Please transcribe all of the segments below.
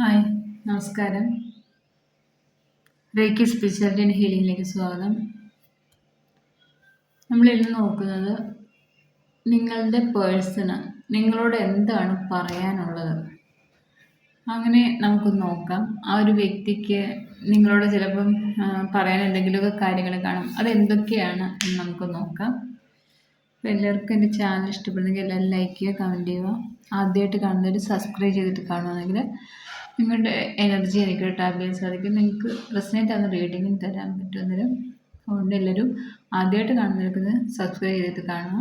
Hi നമസ്കാരം. Reiki spirituality and ഹീലിംഗിലേക്ക് സ്വാഗതം. നമ്മൾ ഇന്ന് നോക്കുന്നത് നിങ്ങളുടെ പേഴ്സണ് നിങ്ങളോട് എന്താണ് പറയാനുള്ളത്? അങ്ങനെ നമുക്ക് നോക്കാം. ആ ഒരു വ്യക്തിക്ക് നിങ്ങളോട് ചിലപ്പം പറയാൻ എന്തെങ്കിലുമൊക്കെ കാര്യങ്ങൾ കാണും. അതെന്തൊക്കെയാണ് എന്ന് നമുക്ക് നോക്കാം. അപ്പോൾ എല്ലാവർക്കും എന്റെ ചാനൽ ഇഷ്ടപ്പെടുന്നെങ്കിൽ എല്ലാവരും ലൈക്ക് ചെയ്യുക കമന്റ് ചെയ്യുക. ആദ്യമായിട്ട് കാണുന്നവർ സബ്സ്ക്രൈബ് ചെയ്തിട്ട് കാണുകയാണെങ്കിൽ നിങ്ങളുടെ എനർജി എനിക്ക് ടാപ്പ് ചെയ്യാൻ സാധിക്കും നിങ്ങൾക്ക് റെസനേറ്റ് ആവുന്ന റീഡിങ്ങും തരാൻ പറ്റുന്നതും അതുകൊണ്ട് എല്ലാവരും ആദ്യമായിട്ട് കാണുന്നവർക്ക് സബ്സ്ക്രൈബ് ചെയ്തിട്ട് കാണുക.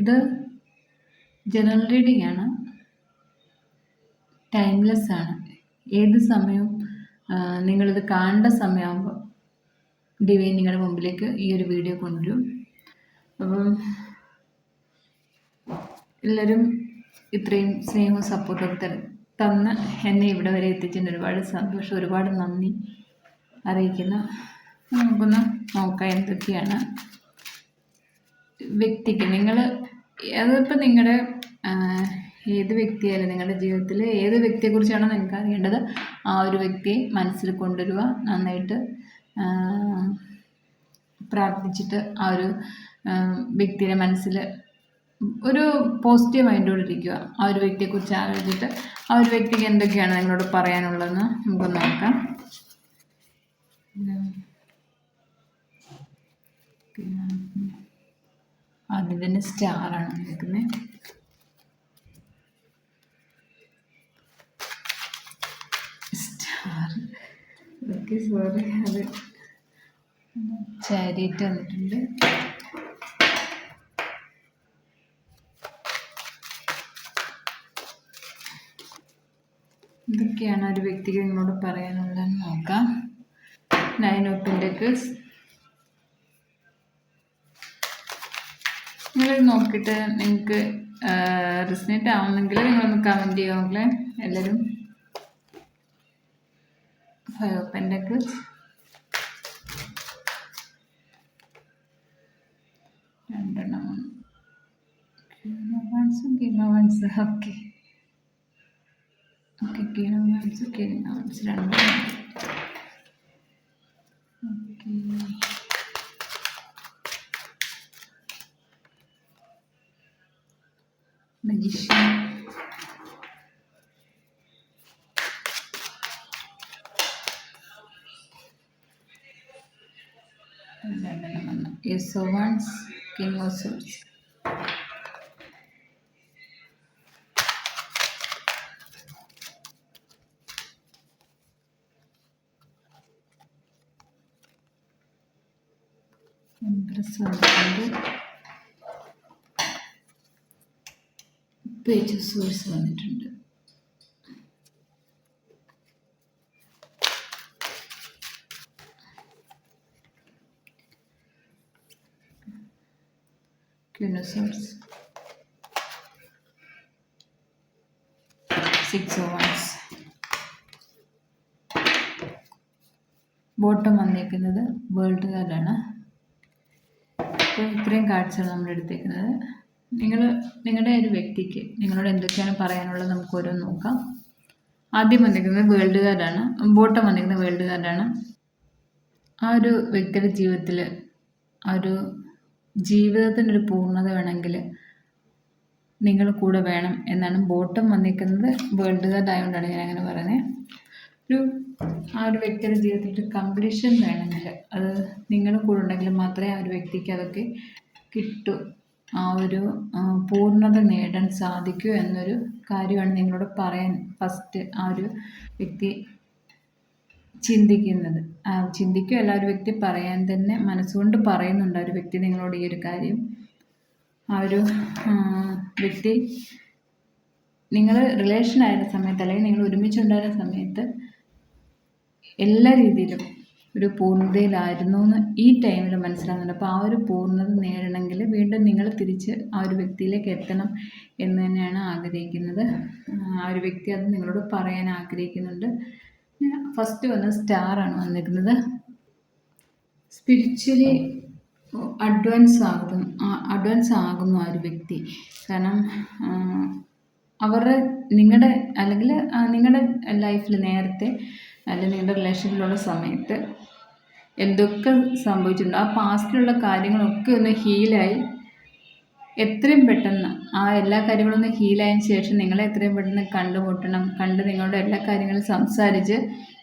ഇത് ജനറൽ റീഡിംഗ് ആണ്. ടൈംലെസ് ആണ്. ഏത് സമയവും നിങ്ങളിത് കാണേണ്ട സമയമാകുമ്പോൾ ഡിവൈൻ നിങ്ങളുടെ മുമ്പിലേക്ക് ഈ ഒരു വീഡിയോ കൊണ്ടുവരും. അപ്പം എല്ലാവരും ഇത്രയും സ്നേഹവും സപ്പോർട്ടൊക്കെ തന്ന് എന്നെ ഇവിടെ വരെ എത്തിച്ചതിന് ഒരുപാട് സന്തോഷം ഒരുപാട് നന്ദി അറിയിക്കുന്നു. നമുക്കൊന്ന് നോക്കാം എന്തൊക്കെയാണ് വ്യക്തിക്ക്. നിങ്ങൾ അതിപ്പോൾ നിങ്ങളുടെ ഏത് വ്യക്തിയായാലും നിങ്ങളുടെ ജീവിതത്തിൽ ഏത് വ്യക്തിയെക്കുറിച്ചാണോ നിങ്ങൾക്ക് അറിയേണ്ടത് ആ ഒരു വ്യക്തിയെ മനസ്സിൽ കൊണ്ടുവരിക നന്നായിട്ട് പ്രാർത്ഥിച്ചിട്ട് ആ ഒരു വ്യക്തിയുടെ മനസ്സിൽ ഒരു പോസിറ്റീവ് മൈൻഡോട് ഇരിക്കുക ആ ഒരു വ്യക്തിയെക്കുറിച്ച് ആലോചിച്ചിട്ട് ആ ഒരു വ്യക്തിക്ക് എന്തൊക്കെയാണ് നിങ്ങളോട് പറയാനുള്ളതെന്ന് നമുക്ക് നോക്കാം. ആദ്യം തന്നെ സ്റ്റാറാണ് നിൽക്കുന്നത് സ്റ്റാർ ഓക്കെ സോറി അത് ചാരിറ്റ് വന്നിട്ടുണ്ട്. ഇതൊക്കെയാണ് ഒരു വ്യക്തിക്ക് നിങ്ങളോട് പറയാനുള്ളതെന്ന് നോക്കാം. നയൻ ഓഫ് നിങ്ങൾ നോക്കിയിട്ട് നിങ്ങൾക്ക് റിസനേറ്റ് ആവുന്നെങ്കിൽ നിങ്ങളൊന്ന് കമന്റ് ചെയ്യുമെങ്കിൽ എല്ലാവരും. ഫൈവ് ഓഫ് പെൻഡക്കിൾസ് രണ്ടെണ്ണം okay okay king wands king wands രണ്ടെണ്ണം okay magician Ace of Wands, King of Swords. Empress വന്നിട്ടുണ്ട് പേജ് സോഴ്സ് വന്നിട്ടുണ്ട്. Queen of swords six of wands bottom വന്നേക്കുന്നത് വേൾഡ് കാർഡാണ് അപ്പോൾ ഇത്രയും കാർഡ്സാണ് നമ്മൾ എടുത്തേക്കുന്നത് നിങ്ങൾ നിങ്ങളുടെ ഒരു വ്യക്തിക്ക് നിങ്ങളോട് എന്തൊക്കെയാണ് പറയാനുള്ളത് നമുക്ക് ഓരോന്ന് നോക്കാം. ആദ്യം വന്നിരിക്കുന്നത് വേൾഡ് കാർഡാണ് ബോട്ടം വന്നിരിക്കുന്നത് വേൾഡ് കാർഡാണ് ആ ഒരു വ്യക്തിയുടെ ജീവിതത്തിൽ ആ ഒരു ജീവിതത്തിനൊരു പൂർണത വേണമെങ്കിൽ നിങ്ങൾ കൂടെ വേണം എന്നാണ് ബോട്ടം വന്നിരിക്കുന്നത് വേൾഡ് കാർഡ് ആയതുകൊണ്ടാണ് ഞാൻ അങ്ങനെ പറയുന്നത് ഒരു ആ ഒരു വ്യക്തിയുടെ ജീവിതത്തിൽ ഒരു കംപ്ലീഷൻ വേണമെങ്കിൽ അത് നിങ്ങളുടെ കൂടെ ഉണ്ടെങ്കിൽ മാത്രമേ ആ ഒരു വ്യക്തിക്ക് അതൊക്കെ കിട്ടൂ. ആ ഒരു പൂർണത നേടാൻ സാധിക്കൂ എന്നൊരു കാര്യമാണ് നിങ്ങളോട് പറയാൻ ഫസ്റ്റ് ആ ഒരു വ്യക്തി ചിന്തിക്കുന്നത്. ആ ഒരു വ്യക്തി പറയാൻ തന്നെ മനസ്സുകൊണ്ട് പറയുന്നുണ്ട് ആ ഒരു വ്യക്തി നിങ്ങളോട് ഈ ഒരു കാര്യം. ആ ഒരു വ്യക്തി നിങ്ങൾ റിലേഷൻ ആയിരുന്ന സമയത്ത് അല്ലെങ്കിൽ നിങ്ങൾ ഒരുമിച്ചുണ്ടായിരുന്ന സമയത്ത് എല്ലാ രീതിയിലും ഒരു പൂർണതയിലായിരുന്നു എന്ന് ഈ ടൈമിൽ മനസ്സിലാകുന്നുണ്ട് അപ്പോൾ ആ ഒരു പൂർണത നേടണമെങ്കിൽ വീണ്ടും നിങ്ങൾ തിരിച്ച് ആ ഒരു വ്യക്തിയിലേക്ക് എത്തണം എന്ന് തന്നെയാണ് ആഗ്രഹിക്കുന്നത്. ആ ഒരു വ്യക്തി അത് നിങ്ങളോട് പറയാൻ ആഗ്രഹിക്കുന്നുണ്ട്. ഫസ്റ്റ് വന്ന സ്റ്റാറാണ് വന്നിരുന്നത് സ്പിരിച്വലി അഡ്വാൻസ് ആകും അഡ്വാൻസ് ആകുന്നു ആ ഒരു വ്യക്തി. കാരണം അവരുടെ നിങ്ങളുടെ അല്ലെങ്കിൽ നിങ്ങളുടെ ലൈഫിൽ നേരത്തെ അല്ലെങ്കിൽ നിങ്ങളുടെ റിലേഷനിലുള്ള സമയത്ത് എന്തൊക്കെ സംഭവിച്ചിട്ടുണ്ടോ. ആ പാസ്റ്റിലുള്ള കാര്യങ്ങളൊക്കെ ഒന്ന് ഹീലായി എത്രയും പെട്ടെന്ന് ആ എല്ലാ കാര്യങ്ങളും ഒന്ന് ഹീലായതിനു ശേഷം നിങ്ങളെ എത്രയും പെട്ടെന്ന് കണ്ടുമുട്ടണം. കണ്ട് നിങ്ങളുടെ എല്ലാ കാര്യങ്ങളും സംസാരിച്ച്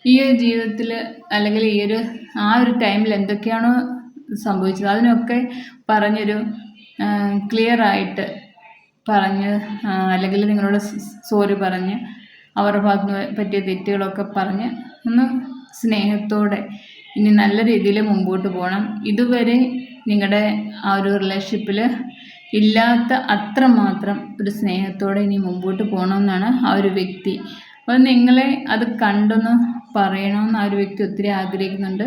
ഈ ഒരു ജീവിതത്തിൽ അല്ലെങ്കിൽ ഈ ഒരു ആ ഒരു ടൈമിൽ എന്തൊക്കെയാണോ സംഭവിച്ചത്. അതിനൊക്കെ പറഞ്ഞൊരു ക്ലിയർ ആയിട്ട് പറഞ്ഞ് അല്ലെങ്കിൽ നിങ്ങളോട് സോറി പറഞ്ഞ് അവരുടെ ഭാഗത്ത് പറ്റിയ തെറ്റുകളൊക്കെ പറഞ്ഞ് ഒന്ന് സ്നേഹത്തോടെ ഇനി നല്ല രീതിയിൽ മുമ്പോട്ട് പോകണം. ഇതുവരെ നിങ്ങളുടെ ആ ഒരു റിലേഷൻഷിപ്പിൽ ഇല്ലാത്ത അത്ര മാത്രം ഒരു സ്നേഹത്തോടെ ഇനി മുമ്പോട്ട് പോകണമെന്നാണ് ആ ഒരു വ്യക്തി. അപ്പോൾ നിങ്ങളെ അത് കണ്ടൊന്ന് പറയണമെന്ന് ആ ഒരു വ്യക്തി ഒത്തിരി ആഗ്രഹിക്കുന്നുണ്ട്.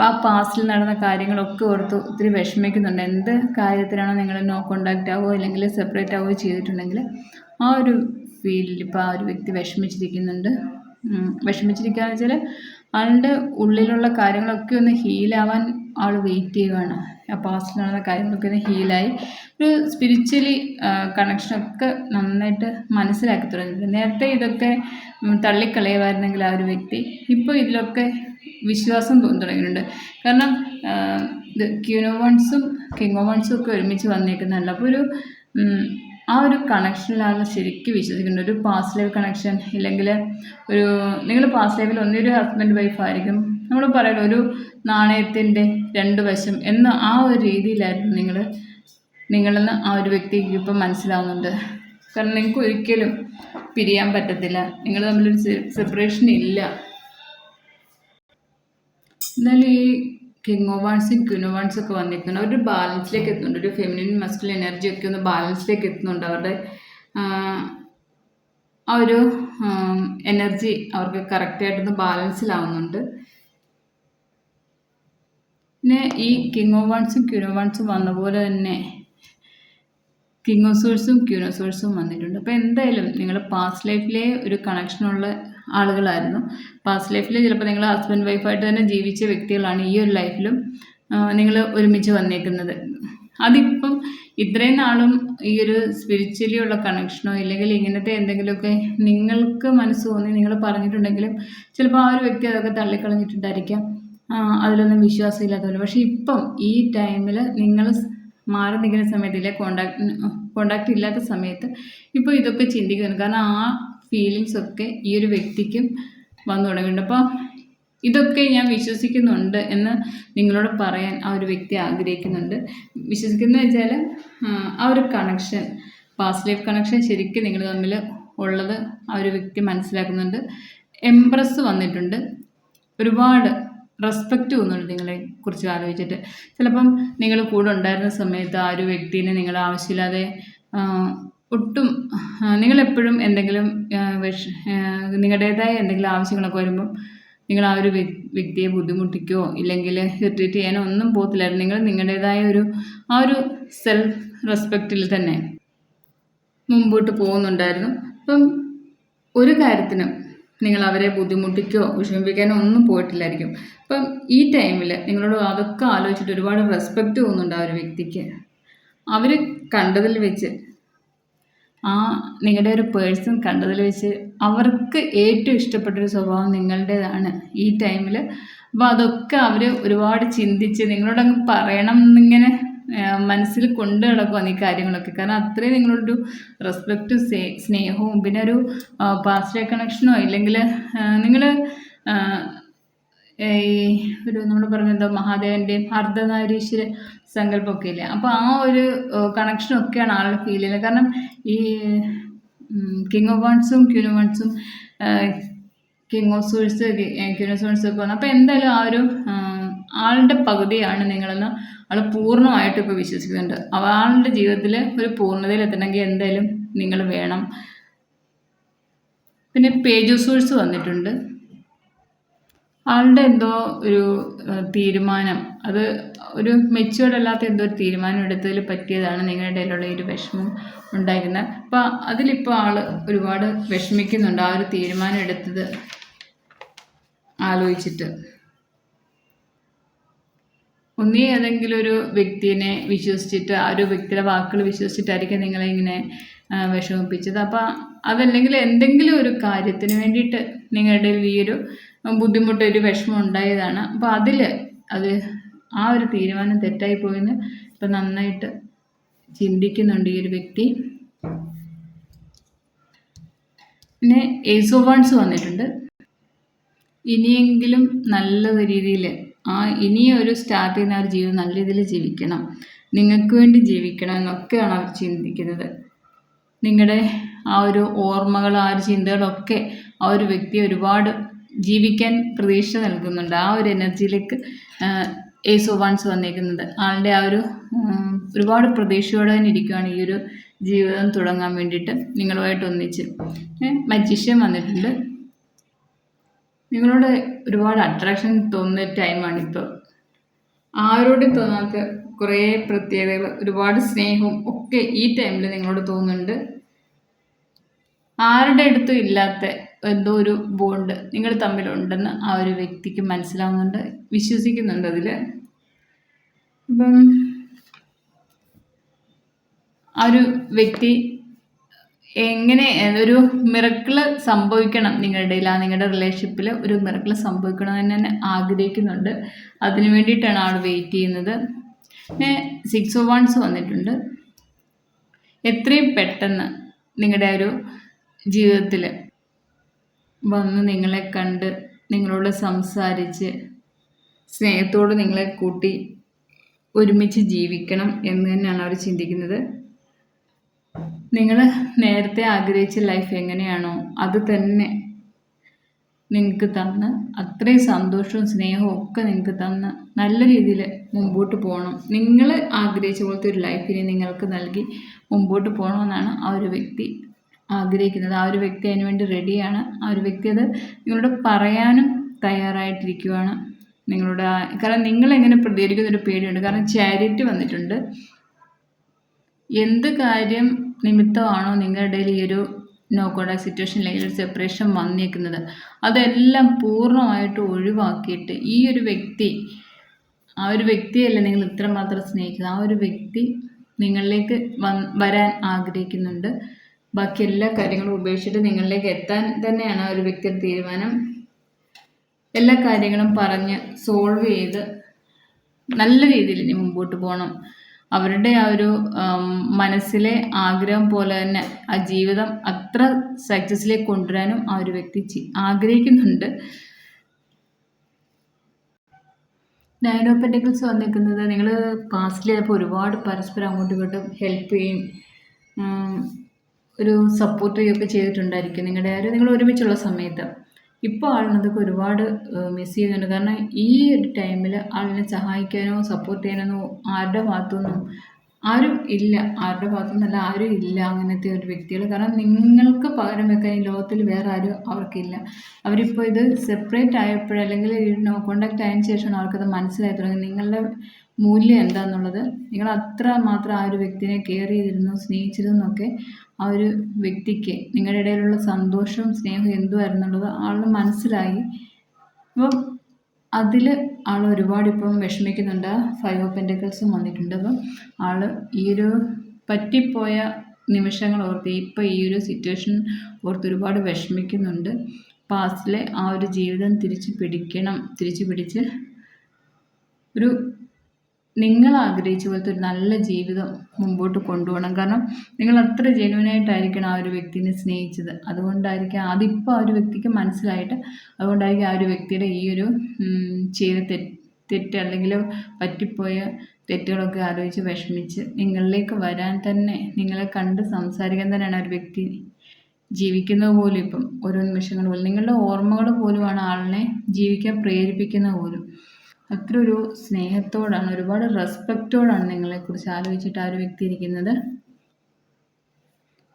ആ പാസ്റ്റിൽ നടന്ന കാര്യങ്ങളൊക്കെ ഓർത്ത് ഒത്തിരി വിഷമിക്കുന്നുണ്ട്. എന്ത് കാര്യത്തിലാണോ നിങ്ങൾ നോ കോണ്ടാക്റ്റ് ആവുകയോ അല്ലെങ്കിൽ സെപ്പറേറ്റ് ആവുകയോ ചെയ്തിട്ടുണ്ടെങ്കിൽ ആ ഒരു ഫീൽഡിൽ ഇപ്പോൾ ആ ഒരു വ്യക്തി വിഷമിച്ചിരിക്കുന്നുണ്ട്. വിഷമിച്ചിരിക്കുകയെന്ന് വെച്ചാൽ ആളുടെ ഉള്ളിലുള്ള കാര്യങ്ങളൊക്കെ ഒന്ന് ഹീലാവാൻ ആൾ വെയിറ്റ് ചെയ്യുകയാണ് ആ നടന്ന കാര്യങ്ങളൊക്കെ ഒന്ന് ഹീലായി ഒരു സ്പിരിച്വലി കണക്ഷനൊക്കെ നന്നായിട്ട് മനസ്സിലാക്കി തുടങ്ങിയിട്ടുണ്ട് നേരത്തെ ഇതൊക്കെ തള്ളിക്കളയുമായിരുന്നെങ്കിൽ ആ ഒരു വ്യക്തി ഇപ്പോൾ ഇതിലൊക്കെ വിശ്വാസം തോന്നി തുടങ്ങിയിട്ടുണ്ട്. കാരണം ക്യൂനോവൺസും കിങ്ങോവൺസും ഒക്കെ ഒരുമിച്ച് വന്നേക്കുന്നുണ്ട് അപ്പോൾ ഒരു ആ ഒരു കണക്ഷനിലാണ് ശരിക്കും വിശ്വസിക്കുന്നത് ഒരു പാസ്റ്റ് ലൈഫ് കണക്ഷൻ ഇല്ലെങ്കിൽ ഒരു നിങ്ങൾ പാസ്റ്റ് ലൈഫിൽ ഒന്നൊരു ഹസ്ബൻഡ് വൈഫ് ആയിരിക്കും. നമ്മൾ പറയുന്നത് ഒരു നാണയത്തിന്റെ രണ്ട് വശം എന്ന ആ ഒരു രീതിയിലായിരുന്നു നിങ്ങൾ നിങ്ങളെന്ന് ആ ഒരു വ്യക്തിക്ക് ഇപ്പം മനസ്സിലാവുന്നുണ്ട്. കാരണം നിങ്ങൾക്ക് ഒരിക്കലും പിരിയാൻ പറ്റത്തില്ല. നിങ്ങൾ തമ്മിലൊരു സെപ്പറേഷൻ ഇല്ല. എന്നാൽ ഈ കിങ്ങോവാൺസും ക്യൂനോവാൺസും ഒക്കെ വന്നിരിക്കുന്നു ഒരു ബാലൻസിലേക്ക് എത്തുന്നുണ്ട്. ഒരു ഫെമിനിൻ മസ്കുലിൻ എനർജി ഒക്കെ ഒന്ന് ബാലൻസിലേക്ക് എത്തുന്നുണ്ട്. അവരുടെ ആ ഒരു എനർജി അവർക്ക് കറക്റ്റായിട്ടൊന്ന് ബാലൻസിലാവുന്നുണ്ട് പിന്നെ ഈ കിങ്ങോവാൺസും ക്യൂനോവാൺസും വന്ന പോലെ തന്നെ കിങ്ങോസോഴ്സും ക്യൂനോസോഴ്സും വന്നിട്ടുണ്ട്. അപ്പോൾ എന്തായാലും നിങ്ങൾ പാസ്റ്റ് ലൈഫിലെ ഒരു കണക്ഷനുള്ള ആളുകളായിരുന്നു. പാസ്റ്റ് ലൈഫിൽ ചിലപ്പോൾ നിങ്ങൾ ഹസ്ബൻഡ് വൈഫായിട്ട് തന്നെ ജീവിച്ച വ്യക്തികളാണ് ഈ ഒരു ലൈഫിലും നിങ്ങൾ ഒരുമിച്ച് വന്നേക്കുന്നത്. അതിപ്പം ഇത്രയും നാളും ഈ ഒരു സ്പിരിച്വലി ഉള്ള കണക്ഷനോ ഇല്ലെങ്കിൽ ഇങ്ങനത്തെ എന്തെങ്കിലുമൊക്കെ നിങ്ങൾക്ക് മനസ്സ് തോന്നി നിങ്ങൾ പറഞ്ഞിട്ടുണ്ടെങ്കിലും ചിലപ്പോൾ ആ ഒരു വ്യക്തി അതൊക്കെ തള്ളിക്കളഞ്ഞിട്ടുണ്ടായിരിക്കാം. അതിലൊന്നും വിശ്വാസമില്ലാത്തവർ പക്ഷേ ഇപ്പം ഈ ടൈമിൽ നിങ്ങൾ മാറി നിൽക്കുന്ന സമയത്ത് ഇല്ല കോണ്ടാക്ട് കോണ്ടാക്റ്റ് ഇല്ലാത്ത സമയത്ത് ഇപ്പോൾ ഇതൊക്കെ ചിന്തിക്കുന്നു കാരണം ആ ഫീലിങ്സ് ഒക്കെ ഈ ഒരു വ്യക്തിക്കും വന്നു തുടങ്ങിയിട്ടുണ്ട്. അപ്പോൾ ഇതൊക്കെ ഞാൻ വിശ്വസിക്കുന്നുണ്ട് എന്ന് നിങ്ങളോട് പറയാൻ ആ ഒരു വ്യക്തി ആഗ്രഹിക്കുന്നുണ്ട്. വിശ്വസിക്കുന്നത് വെച്ചാൽ ആ ഒരു കണക്ഷൻ പാസ്റ്റ് ലൈഫ് കണക്ഷൻ ശരിക്കും നിങ്ങൾ തമ്മിൽ ഉള്ളത് ആ ഒരു വ്യക്തി മനസ്സിലാക്കുന്നുണ്ട്. എംപ്രസ് വന്നിട്ടുണ്ട്. ഒരുപാട് റെസ്പെക്റ്റ് തോന്നുന്നുണ്ട് നിങ്ങളെ കുറിച്ച് ആലോചിച്ചിട്ട്. ചിലപ്പം നിങ്ങൾ കൂടെ ഉണ്ടായിരുന്ന സമയത്ത് ആ ഒരു വ്യക്തിനെ നിങ്ങൾ ആവശ്യമില്ലാതെ ഒട്ടും നിങ്ങളെപ്പോഴും എന്തെങ്കിലും വിഷ നിങ്ങളുടേതായ എന്തെങ്കിലും ആവശ്യങ്ങളൊക്കെ വരുമ്പം നിങ്ങൾ ആ ഒരു വ്യക്തിയെ ബുദ്ധിമുട്ടിക്കോ ഇല്ലെങ്കിൽ ഇറിറ്റേറ്റ് ചെയ്യാനോ ഒന്നും പോകത്തില്ലായിരുന്നു. നിങ്ങൾ നിങ്ങളുടേതായ ഒരു ആ ഒരു സെൽഫ് റെസ്പെക്റ്റിൽ തന്നെ മുമ്പോട്ട് പോകുന്നുണ്ടായിരുന്നു. അപ്പം ഒരു കാര്യത്തിനും നിങ്ങൾ അവരെ ബുദ്ധിമുട്ടിക്കോ വിഷമിപ്പിക്കാനോ ഒന്നും പോയിട്ടില്ലായിരിക്കും. അപ്പം ഈ ടൈമിൽ നിങ്ങളോട് അതൊക്കെ ആലോചിച്ചിട്ട് ഒരുപാട് റെസ്പെക്റ്റ് തോന്നുന്നുണ്ട് ആ ഒരു വ്യക്തിക്ക്. അവർ കണ്ടതിൽ വെച്ച് ആ നിങ്ങളുടെ ഒരു പേഴ്സൺ കണ്ടതിൽ വെച്ച് അവർക്ക് ഏറ്റവും ഇഷ്ടപ്പെട്ടൊരു സ്വഭാവം നിങ്ങളുടേതാണ് ഈ ടൈമിൽ അപ്പോൾ അതൊക്കെ അവർ ഒരുപാട് ചിന്തിച്ച് നിങ്ങളോടങ്ങ് പറയണം എന്നിങ്ങനെ മനസ്സിൽ കൊണ്ടു നടക്കുവാണ് ഈ കാര്യങ്ങളൊക്കെ. കാരണം അത്രയും നിങ്ങളൊരു റെസ്പെക്റ്റും സ്നേഹവും പിന്നെ ഒരു പാസ്റ്റ് കണക്ഷനോ ഇല്ലെങ്കിൽ നിങ്ങൾ ഈ ഒരു നമ്മൾ പറഞ്ഞെന്തോ മഹാദേവന്റെയും അർദ്ധനാരീശ്വര സങ്കല്പമൊക്കെ ഇല്ലേ അപ്പോൾ ആ ഒരു കണക്ഷനൊക്കെയാണ് ആളുടെ ഫീൽ ചെയ്യുന്നത്. കാരണം ഈ കിങ് ഓഫ് വൺസും of വൺസും king of swords of swords ഒക്കെ വന്നു. അപ്പോൾ എന്തായാലും ആ ഒരു ആളുടെ പകുതിയാണ് നിങ്ങളെന്ന് ആൾ പൂർണമായിട്ട് ഇപ്പോൾ വിശ്വസിക്കുന്നുണ്ട്. ആളുടെ ജീവിതത്തിൽ ഒരു പൂർണതയിൽ എത്തണമെങ്കിൽ എന്തായാലും നിങ്ങൾ വേണം. പിന്നെ പേജ് സോഴ്സ് വന്നിട്ടുണ്ട്. ആളുടെ എന്തോ ഒരു തീരുമാനം. അത് ഒരു മെച്ചുവേർഡ് അല്ലാത്ത എന്തോ ഒരു തീരുമാനം എടുത്തതിൽ പറ്റിയതാണ് നിങ്ങളുടെ ഇടയിലുള്ള ഒരു വിഷമം ഉണ്ടായിരുന്നത്. അപ്പോൾ അതിലിപ്പോൾ ആൾ ഒരുപാട് വിഷമിക്കുന്നുണ്ട് ആ ഒരു തീരുമാനം എടുത്തത് ആലോചിച്ചിട്ട്. ഒന്നീ ഏതെങ്കിലും ഒരു വ്യക്തിനെ വിശ്വസിച്ചിട്ട് ആ ഒരു വ്യക്തിയുടെ വാക്കുകൾ വിശ്വസിച്ചിട്ടായിരിക്കും നിങ്ങളെ ഇങ്ങനെ വിഷമിപ്പിച്ചത്. അപ്പം അതല്ലെങ്കിൽ എന്തെങ്കിലും ഒരു കാര്യത്തിന് വേണ്ടിയിട്ട് നിങ്ങളുടെ ഈ ഒരു ബുദ്ധിമുട്ട് ഒരു വിഷമം ഉണ്ടായതാണ്. അപ്പോൾ അതിൽ അത് ആ ഒരു തീരുമാനം തെറ്റായി പോയെന്ന് ഇപ്പം നന്നായിട്ട് ചിന്തിക്കുന്നുണ്ട് ഈ ഒരു വ്യക്തി. പിന്നെ എസോബോൺസ് വന്നിട്ടുണ്ട്. ഇനിയെങ്കിലും നല്ല രീതിയിൽ ആ ഇനിയൊരു സ്റ്റാർട്ട് ചെയ്യുന്ന ഒരു ജീവിതം നല്ല രീതിയിൽ ജീവിക്കണം. നിങ്ങൾക്ക് വേണ്ടി ജീവിക്കണം എന്നൊക്കെയാണ് അവർ ചിന്തിക്കുന്നത്. നിങ്ങളുടെ ആ ഒരു ഓർമ്മകൾ ആ ഒരു ചിന്തകളൊക്കെ ആ ഒരു വ്യക്തി ഒരുപാട് ജീവിക്കാൻ പ്രതീക്ഷ നൽകുന്നുണ്ട്. ആ ഒരു എനർജിയിലേക്ക് ഏസ് വൺസ് വന്നേക്കുന്നത് ആളുടെ ആ ഒരു ഒരുപാട് പ്രതീക്ഷയോടെ തന്നെ ഇരിക്കുകയാണ് ഈ ഒരു ജീവിതം തുടങ്ങാൻ വേണ്ടിയിട്ട് നിങ്ങളുമായിട്ട് ഒന്നിച്ച്. മജീഷ്യൻ വന്നിട്ടുണ്ട്. നിങ്ങളോട് ഒരുപാട് അട്രാക്ഷൻ തോന്നുന്ന ടൈമാണ് ഇപ്പോൾ ആരോടും തോന്നാത്ത കുറേ പ്രത്യേകതകൾ ഒരുപാട് സ്നേഹവും ഒക്കെ ഈ ടൈമിൽ നിങ്ങളോട് തോന്നുന്നുണ്ട്. ആരുടെ അടുത്തും ഇല്ലാത്ത എന്തോ ഒരു ബോണ്ട് നിങ്ങൾ തമ്മിലുണ്ടെന്ന് ആ ഒരു വ്യക്തിക്ക് മനസ്സിലാവുന്നുണ്ട് വിശ്വസിക്കുന്നുണ്ട് അതിൽ അപ്പം ആ ഒരു വ്യക്തി എങ്ങനെ ഒരു മിറക്കിൾ സംഭവിക്കണം നിങ്ങളുടെ ഇല്ല നിങ്ങളുടെ റിലേഷൻഷിപ്പിൽ ഒരു മിറക്കിൾ സംഭവിക്കണം എന്ന് ഞാൻ ആഗ്രഹിക്കുന്നുണ്ട്. അതിന് വേണ്ടിയിട്ടാണ് ആൾ വെയിറ്റ് ചെയ്യുന്നത്. പിന്നെ സിക്സ് ഓ വൺസ് വന്നിട്ടുണ്ട്. എത്രയും പെട്ടെന്ന് നിങ്ങളുടെ ഒരു ജീവിതത്തിൽ വന്ന് നിങ്ങളെ കണ്ട് നിങ്ങളോട് സംസാരിച്ച് സ്നേഹത്തോട് നിങ്ങളെ കൂട്ടി ഒരുമിച്ച് ജീവിക്കണം എന്ന് തന്നെയാണ് അവർ ചിന്തിക്കുന്നത്. നിങ്ങൾ നേരത്തെ ആഗ്രഹിച്ച ലൈഫ് എങ്ങനെയാണോ അത് തന്നെ നിങ്ങൾക്ക് തന്ന് അത്രയും സന്തോഷവും സ്നേഹവും ഒക്കെ നിങ്ങൾക്ക് തന്ന് നല്ല രീതിയിൽ മുമ്പോട്ട് പോകണം നിങ്ങൾ ആഗ്രഹിച്ച പോലത്തെ ഒരു ലൈഫിനെ നിങ്ങൾക്ക് നൽകി മുമ്പോട്ട് പോകണമെന്നാണ് ആ ഒരു വ്യക്തി ആഗ്രഹിക്കുന്നത്. ആ ഒരു വ്യക്തി അതിന് വേണ്ടി റെഡിയാണ് ആ ഒരു വ്യക്തി അത് നിങ്ങളോട് പറയാനും തയ്യാറായിട്ടിരിക്കുവാണ്. നിങ്ങളുടെ കാരണം നിങ്ങൾ എങ്ങനെ പ്രതികരിക്കുന്നൊരു പേടിയുണ്ട്. കാരണം ചാരിറ്റി വന്നിട്ടുണ്ട്. എന്ത് കാര്യം നിമിത്തമാണോ നിങ്ങളുടെ ഈ ഒരു നോ കോണ്ടാക്ട് സിറ്റുവേഷൻ അല്ലെങ്കിൽ ഒരു സെപ്പറേഷൻ വന്നിരിക്കുന്നത് അതെല്ലാം പൂർണമായിട്ട് ഒഴിവാക്കിയിട്ട് ഈ ഒരു വ്യക്തി ആ ഒരു വ്യക്തിയല്ല നിങ്ങൾ ഇത്രമാത്രം സ്നേഹിക്കുന്നത്? ആ ഒരു വ്യക്തി നിങ്ങളിലേക്ക് വരാൻ ആഗ്രഹിക്കുന്നുണ്ട്. ബാക്കി എല്ലാ കാര്യങ്ങളും ഉപേക്ഷിച്ചിട്ട് നിങ്ങളിലേക്ക് എത്താൻ തന്നെയാണ് ആ ഒരു വ്യക്തിയുടെ തീരുമാനം. എല്ലാ കാര്യങ്ങളും പറഞ്ഞ് സോൾവ് ചെയ്ത് നല്ല രീതിയിൽ ഇനി മുമ്പോട്ട് പോകണം. അവരുടെ ആ ഒരു മനസ്സിലെ ആഗ്രഹം പോലെ തന്നെ ആ ജീവിതം അത്ര സക്സസ്സിലേക്ക് കൊണ്ടുവരാനും ആ ഒരു വ്യക്തി ആഗ്രഹിക്കുന്നുണ്ട്. നയൻ ഓഫ് വന്നിരിക്കുന്നത് നിങ്ങൾ പാസ്റ്റിൽ ചിലപ്പോൾ ഒരുപാട് പരസ്പരം അങ്ങോട്ടും ഇങ്ങോട്ടും ഹെൽപ്പ് ചെയ്യും ഒരു സപ്പോർട്ട് ചെയ്യുകയൊക്കെ ചെയ്തിട്ടുണ്ടായിരിക്കും നിങ്ങളുടെ ആരും നിങ്ങൾ ഒരുമിച്ചുള്ള സമയത്ത്. ഇപ്പോൾ ആളിനതൊക്കെ ഒരുപാട് മിസ് ചെയ്യുന്നുണ്ട്. കാരണം ഈ ഒരു ടൈമിൽ ആളിനെ സഹായിക്കാനോ സപ്പോർട്ട് ചെയ്യാനോ ആരുടെ ഭാഗത്തുനിന്നും ആരും ഇല്ല. ആരുടെ ഭാഗത്തുനിന്നല്ല ആരും ഇല്ല അങ്ങനത്തെ ഒരു വ്യക്തികൾ കാരണം നിങ്ങൾക്ക് പകരം വെക്കാൻ ഈ ലോകത്തിൽ വേറെ ആരും അവർക്കില്ല. അവരിപ്പോൾ ഇത് സെപ്പറേറ്റ് ആയപ്പോഴല്ലെങ്കിൽ നോ കോണ്ടാക്ട് ആയതിനു ശേഷമാണ് അവർക്കത് മനസ്സിലായി തുടങ്ങി നിങ്ങളുടെ മൂല്യം എന്താണെന്നുള്ളത് നിങ്ങൾ അത്ര മാത്രം ആ ഒരു വ്യക്തിനെ കെയർ ചെയ്തിരുന്നു സ്നേഹിച്ചിരുന്നൊക്കെ ആ ഒരു വ്യക്തിക്ക് നിങ്ങളുടെ ഇടയിലുള്ള സന്തോഷവും സ്നേഹവും എന്തുമായിരുന്നുള്ളത് ആളിന് മനസ്സിലായി. അപ്പം അതിൽ ആൾ ഒരുപാട് ഇപ്പം വിഷമിക്കുന്നുണ്ട്. ഫൈവ് ഓഫ് പെന്റക്കിൾസും വന്നിട്ടുണ്ട്. അപ്പം ആൾ ഈ ഒരു പറ്റിപ്പോയ നിമിഷങ്ങൾ ഓർത്ത് ഇപ്പം ഈ ഒരു സിറ്റുവേഷൻ ഓർത്ത് ഒരുപാട് വിഷമിക്കുന്നുണ്ട്. പാസ്റ്റിലെ ആ ഒരു ജീവിതം തിരിച്ച് പിടിക്കണം തിരിച്ച് പിടിച്ച് ഒരു നിങ്ങൾ ആഗ്രഹിച്ച പോലത്തെ ഒരു നല്ല ജീവിതം മുമ്പോട്ട് കൊണ്ടുപോകണം. കാരണം നിങ്ങൾ അത്ര ജെനുവനായിട്ടായിരിക്കണം ആ ഒരു വ്യക്തിനെ സ്നേഹിച്ചത്. അതുകൊണ്ടായിരിക്കും അതിപ്പോൾ ആ ഒരു വ്യക്തിക്ക് മനസ്സിലായിട്ട് അതുകൊണ്ടായിരിക്കും ആ ഒരു വ്യക്തിയുടെ ഈ ഒരു ചെയ്ത തെറ്റ് അല്ലെങ്കിൽ പറ്റിപ്പോയ തെറ്റുകളൊക്കെ ആലോചിച്ച് വിഷമിച്ച് നിങ്ങളിലേക്ക് വരാൻ തന്നെ നിങ്ങളെ കണ്ട് സംസാരിക്കാൻ തന്നെയാണ് ഒരു വ്യക്തി ജീവിക്കുന്നത് പോലും ഇപ്പം. ഓരോ നിമിഷങ്ങൾ പോലും. നിങ്ങളുടെ ഓർമ്മകൾ പോലുമാണ് ആളിനെ ജീവിക്കാൻ പ്രേരിപ്പിക്കുന്നത് പോലും. അത്ര ഒരു സ്നേഹത്തോടാണ് ഒരുപാട് റെസ്പെക്റ്റോടാണ് നിങ്ങളെക്കുറിച്ച് ആലോചിച്ചിട്ട് ആ ഒരു വ്യക്തി ഇരിക്കുന്നത്.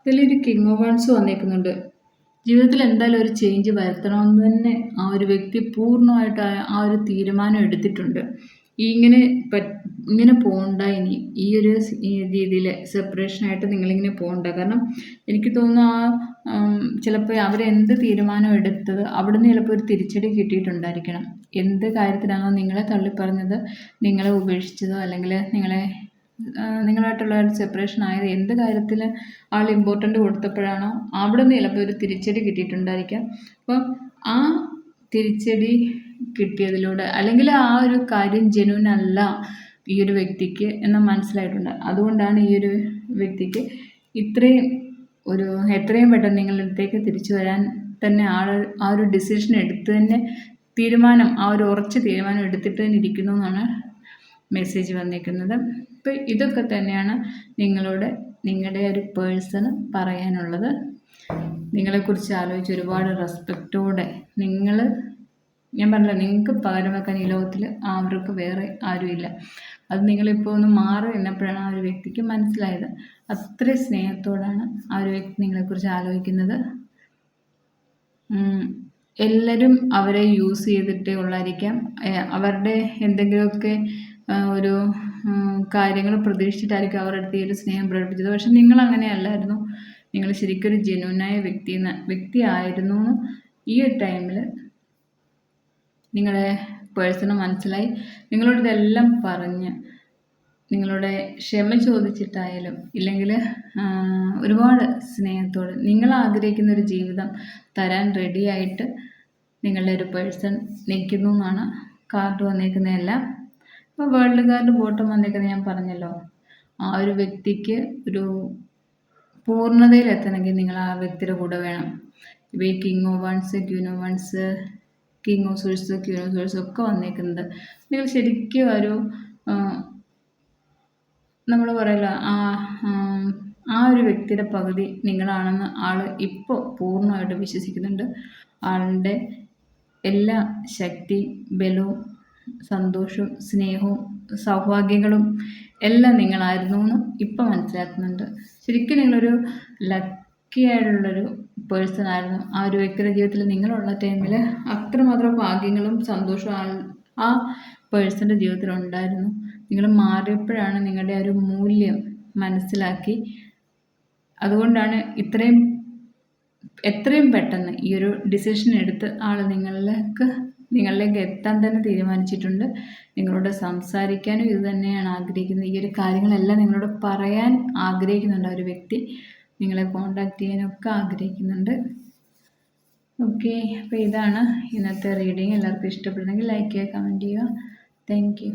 ഇതിലൊരു കിങ് ഓഫ് വാൺസ് വന്നേക്കുന്നുണ്ട്. ജീവിതത്തിൽ എന്തായാലും ഒരു ചേഞ്ച് വരുത്തണമെന്ന് തന്നെ ആ ഒരു വ്യക്തി പൂർണമായിട്ട് ആ- ഒരു തീരുമാനം എടുത്തിട്ടുണ്ട്. ഇങ്ങനെ ഇങ്ങനെ പോകണ്ട ഇനി ഈ ഒരു രീതിയിൽ സെപ്പറേഷനായിട്ട് നിങ്ങളിങ്ങനെ പോകണ്ട കാരണം എനിക്ക് തോന്നുന്നു ആ ചിലപ്പോൾ അവരെന്ത് തീരുമാനം എടുത്തത് അവിടുന്ന് ചിലപ്പോൾ ഒരു തിരിച്ചടി കിട്ടിയിട്ടുണ്ടായിരിക്കണം. എന്ത് കാര്യത്തിലാണോ നിങ്ങളെ തള്ളിപ്പറഞ്ഞത് നിങ്ങളെ ഉപേക്ഷിച്ചതോ അല്ലെങ്കിൽ നിങ്ങളെ നിങ്ങളായിട്ടുള്ള ഒരു സെപ്പറേഷൻ ആയത് എന്ത് കാര്യത്തിൽ ആൾ ഇമ്പോർട്ടന്റ് കൊടുത്തപ്പോഴാണോ അവിടെ നിന്ന് ചിലപ്പോൾ ഒരു തിരിച്ചടി കിട്ടിയിട്ടുണ്ടായിരിക്കാം. അപ്പം ആ തിരിച്ചടി കിട്ടിയതിലൂടെ. അല്ലെങ്കിൽ ആ ഒരു കാര്യം ജെനുവിൻ അല്ല ഈ ഒരു വ്യക്തിക്ക് എന്ന് മനസ്സിലായിട്ടുണ്ട്. അതുകൊണ്ടാണ് ഈ ഒരു വ്യക്തിക്ക് ഇത്രയും ഒരു എത്രയും പെട്ടെന്ന് നിങ്ങളുടെ അടുത്തേക്ക് തിരിച്ചു വരാൻ തന്നെ ആൾ ആ ഒരു ഡിസിഷൻ എടുത്ത് തന്നെ തീരുമാനം ആ ഒരു ഉറച്ച തീരുമാനം എടുത്തിട്ട് തന്നെ ഇരിക്കുന്നു എന്നാണ് മെസ്സേജ് വന്നിരിക്കുന്നത്. അപ്പോൾ ഇതൊക്കെ തന്നെയാണ് നിങ്ങളോട് നിങ്ങളുടെ ഒരു പേഴ്സണ് പറയാനുള്ളത്. നിങ്ങളെക്കുറിച്ച് ആലോചിച്ച് ഒരുപാട് റെസ്പെക്റ്റോടെ നിങ്ങൾ ഞാൻ പറഞ്ഞില്ല നിങ്ങൾക്ക് പകരം വെക്കാൻ ഈ ലോകത്തിൽ അവർക്ക് വേറെ ആരുമില്ല. അത് നിങ്ങളിപ്പോൾ ഒന്ന് മാറി നിന്നപ്പോഴാണ് ആ ഒരു വ്യക്തിക്ക് മനസ്സിലായത്. അത്ര സ്നേഹത്തോടാണ് ആ ഒരു വ്യക്തി നിങ്ങളെക്കുറിച്ച് ആലോചിക്കുന്നത്. എല്ലാവരും അവരെ യൂസ് ചെയ്തിട്ടേ ഉള്ളായിരിക്കാം. അവരുടെ എന്തെങ്കിലുമൊക്കെ ഒരു കാര്യങ്ങൾ പ്രതീക്ഷിച്ചിട്ടായിരിക്കും അവരുടെ അടുത്ത് ഈ ഒരു സ്നേഹം പ്രകടിപ്പിച്ചത്. പക്ഷെ നിങ്ങൾ അങ്ങനെ അല്ലായിരുന്നു. നിങ്ങൾ ശരിക്കും ഒരു ജെന്യൂനായ വ്യക്തി വ്യക്തിയായിരുന്നു ഈ ഒരു ടൈമിൽ നിങ്ങളെ പേഴ്സണ് മനസ്സിലായി. നിങ്ങളോട് ഇതെല്ലാം പറഞ്ഞ് നിങ്ങളുടെ ക്ഷമ ചോദിച്ചിട്ടായാലും ഇല്ലെങ്കിൽ ഒരുപാട് സ്നേഹത്തോടെ നിങ്ങൾ ആഗ്രഹിക്കുന്ന ഒരു ജീവിതം തരാൻ റെഡിയായിട്ട് നിങ്ങളുടെ ഒരു പേഴ്സൺ നിൽക്കുന്നു എന്നാണ് കാർഡ് വന്നേക്കുന്നതെല്ലാം ഇപ്പോൾ വേൾഡ് കാർഡ് ബോട്ടം വന്നേക്കുന്നത് ഞാൻ പറഞ്ഞല്ലോ. ആ ഒരു വ്യക്തിക്ക് ഒരു പൂർണതയിലെത്തണമെങ്കിൽ നിങ്ങൾ ആ വ്യക്തിയുടെ കൂടെ വേണം. ഇപ്പോൾ ഈ king of wands queen of wands king of swords queen of swords ഒക്കെ വന്നേക്കുന്നത്. നിങ്ങൾ ശരിക്കും ഒരു നമ്മൾ പറയല ആ ആ ഒരു വ്യക്തിയുടെ പകുതി നിങ്ങളാണെന്ന് ആൾ ഇപ്പോൾ പൂർണമായിട്ട് വിശ്വസിക്കുന്നുണ്ട്. ആളുടെ എല്ലാ ശക്തി ബലവും സന്തോഷവും സ്നേഹവും സൗഭാഗ്യങ്ങളും എല്ലാം നിങ്ങളായിരുന്നു എന്ന് ഇപ്പം മനസ്സിലാക്കുന്നുണ്ട്. ശരിക്കും നിങ്ങളൊരു ലക്കി ആയിട്ടുള്ളൊരു പേഴ്സൺ ആയിരുന്നു. ആ ഒരു വ്യക്തിയുടെ ജീവിതത്തിൽ നിങ്ങളുള്ള ടൈമിൽ അത്രമാത്രം ഭാഗ്യങ്ങളും സന്തോഷവും ആ ആ പേഴ്സന്റെ ജീവിതത്തിൽ ഉണ്ടായിരുന്നു. നിങ്ങൾ മാറിയപ്പോഴാണ് നിങ്ങളുടെ ഒരു മൂല്യം മനസ്സിലാക്കി. അതുകൊണ്ടാണ് ഇത്രയും എത്രയും പെട്ടെന്ന് ഈ ഒരു ഡിസിഷൻ എടുത്ത് ആൾ നിങ്ങളിലേക്ക് നിങ്ങളിലേക്ക് എത്താൻ തന്നെ തീരുമാനിച്ചിട്ടുണ്ട്. നിങ്ങളോട് സംസാരിക്കാനും ഇത് തന്നെയാണ് ആഗ്രഹിക്കുന്നത്. ഈ ഒരു കാര്യങ്ങളെല്ലാം നിങ്ങളോട് പറയാൻ ആഗ്രഹിക്കുന്നുണ്ട് ആ ഒരു വ്യക്തി. നിങ്ങളെ കോണ്ടാക്ട് ചെയ്യാനൊക്കെ ആഗ്രഹിക്കുന്നുണ്ട്. ഓക്കെ അപ്പോൾ ഇതാണ് ഇന്നത്തെ റീഡിങ് എല്ലാവർക്കും ഇഷ്ടപ്പെടുന്നെങ്കിൽ ലൈക്ക് ചെയ്യുക കമന്റ് ചെയ്യുക. താങ്ക്